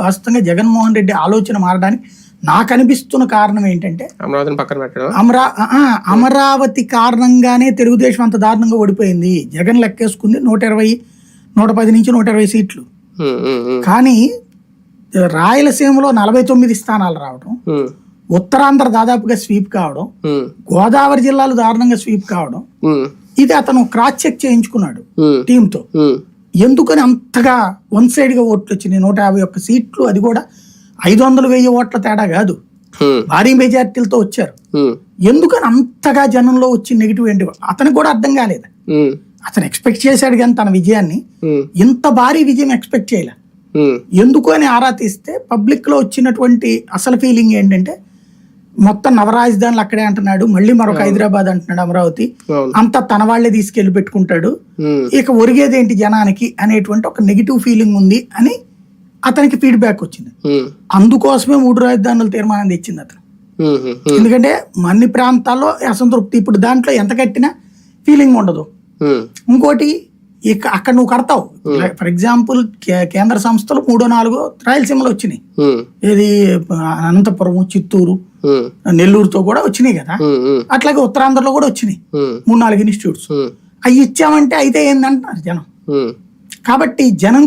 వాస్తవంగా జగన్మోహన్ రెడ్డి ఆలోచన మారడానికి నాకు అనిపిస్తున్న కారణం ఏంటంటే అమరావతిని పక్కన పెట్టడం. అమరా అమరావతి కారణంగానే తెలుగుదేశం అంత దారుణంగా ఓడిపోయింది. జగన్ లెక్కేసుకుంది నూట ఇరవై నూట పది నుంచి నూట ఇరవై సీట్లు. కానీ రాయలసీమలో నలభై తొమ్మిది స్థానాలు రావడం ఉత్తరాంధ్ర దాదాపుగా స్వీప్ కావడం గోదావరి జిల్లాలు దారుణంగా స్వీప్ కావడం ఇది అతను క్రాస్ చెక్ చేయించుకున్నాడు టీంతో ఎందుకని అంతగా వన్ సైడ్గా ఓట్లు వచ్చినాయి? నూట యాభై ఒక్క సీట్లు అది కూడా ఐదు వందలు వెయ్యి ఓట్ల తేడా కాదు. భారీ మెజార్టీలతో వచ్చారు. ఎందుకని అంతగా జనంలో వచ్చి నెగిటివ్ ఏంటి? అతనికి కూడా అర్థం కాలేదు. అతను ఎక్స్పెక్ట్ చేశాడు కానీ తన విజయాన్ని ఇంత భారీ విజయం ఎక్స్పెక్ట్ చేయలే. ఎందుకు అని ఆరా తీస్తే పబ్లిక్లో వచ్చినటువంటి అసలు ఫీలింగ్ ఏంటంటే మొత్తం నవరాజధానులు అక్కడే అంటున్నాడు. మళ్ళీ మరొక హైదరాబాద్ అంటున్నాడు అమరావతి. అంతా తన వాళ్ళే తీసుకెళ్ళి పెట్టుకుంటాడు ఇక ఒరిగేదేంటి జనానికి అనేటువంటి ఒక నెగిటివ్ ఫీలింగ్ ఉంది అని అతనికి ఫీడ్బ్యాక్ వచ్చింది. అందుకోసమే మూడు రాజధానుల తీర్మానం తెచ్చింది అతను. ఎందుకంటే అన్ని ప్రాంతాల్లో అసంతృప్తి. ఇప్పుడు దాంట్లో ఎంత కట్టినా ఫీలింగ్ ఉండదు. ఇంకోటి ఇక అక్కడ నువ్వు కడతావు. ఫర్ ఎగ్జాంపుల్ కేంద్ర సంస్థలు మూడో నాలుగో రాయలసీమలో వచ్చినాయి. ఏది అనంతపురం చిత్తూరు నెల్లూరుతో కూడా వచ్చినాయి కదా. అట్లాగే ఉత్తరాంధ్రలో కూడా వచ్చినాయి. మూడు నాలుగు ఇన్స్టిట్యూట్స్. అవి ఇచ్చామంటే అయితే ఏందంటారు జనం. కాబట్టి జనం